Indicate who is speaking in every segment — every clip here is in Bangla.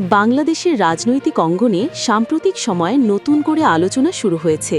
Speaker 1: বাংলাদেশের রাজনৈতিক অঙ্গনে সাম্প্রতিক সময়ে নতুন করে আলোচনা শুরু হয়েছে।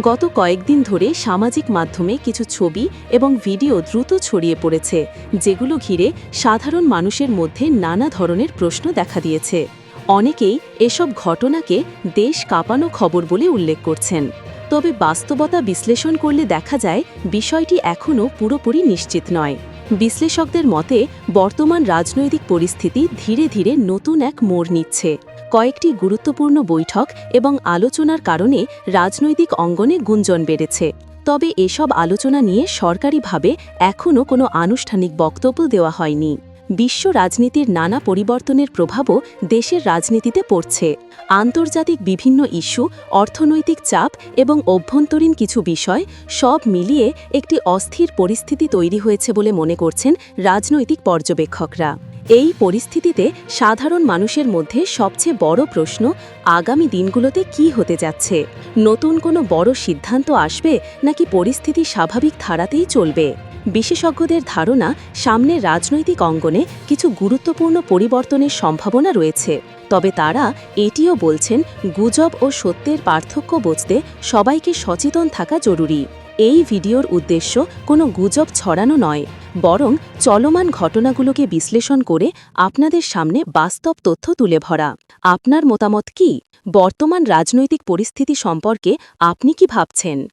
Speaker 1: গত কয়েকদিন ধরে সামাজিক মাধ্যমে কিছু ছবি এবং ভিডিও দ্রুত ছড়িয়ে পড়েছে, যেগুলো ঘিরে সাধারণ মানুষের মধ্যে নানা ধরনের প্রশ্ন দেখা দিয়েছে। অনেকেই এসব ঘটনাকে দেশ কাঁপানো খবর বলে উল্লেখ করছেন। তবে বাস্তবতা বিশ্লেষণ করলে দেখা যায়, বিষয়টি এখনও পুরোপুরি নিশ্চিত নয়। বিশ্লেষকদের মতে, বর্তমান রাজনৈতিক পরিস্থিতি ধীরে ধীরে নতুন এক মোড় নিচ্ছে। কয়েকটি গুরুত্বপূর্ণ বৈঠক এবং আলোচনার কারণে রাজনৈতিক অঙ্গনে গুঞ্জন বেড়েছে। তবে এসব আলোচনা নিয়ে সরকারিভাবে এখনও কোনো আনুষ্ঠানিক বক্তব্য দেওয়া হয়নি। বিশ্ব রাজনীতির নানা পরিবর্তনের প্রভাবও দেশের রাজনীতিতে পড়ছে। আন্তর্জাতিক বিভিন্ন ইস্যু, অর্থনৈতিক চাপ এবং অভ্যন্তরীণ কিছু বিষয় সব মিলিয়ে একটি অস্থির পরিস্থিতি তৈরি হয়েছে বলে মনে করছেন রাজনৈতিক পর্যবেক্ষকরা। এই পরিস্থিতিতে সাধারণ মানুষের মধ্যে সবচেয়ে বড় প্রশ্ন, আগামী দিনগুলোতে কি হতে যাচ্ছে? নতুন কোনো বড় সিদ্ধান্ত আসবে নাকি পরিস্থিতি স্বাভাবিক ধারাতেই চলবে? বিশেষজ্ঞদের ধারণা, সামনে রাজনৈতিক অঙ্গনে কিছু গুরুত্বপূর্ণ পরিবর্তনের সম্ভাবনা রয়েছে। তবে তারা এটিও বলছেন, গুজব ও সত্যের পার্থক্য বুঝতে সবাইকে সচেতন থাকা জরুরি। এই ভিডিওর উদ্দেশ্য কোনো গুজব ছড়ানো নয়। বরং চলমান ঘটনাগুলোকে বিশ্লেষণ করে আপনাদের সামনে বাস্তব তথ্য তুলে ভরা আপনার মতামত কি? বর্তমান রাজনৈতিক পরিস্থিতি সম্পর্কে আপনি কি ভাবছেন?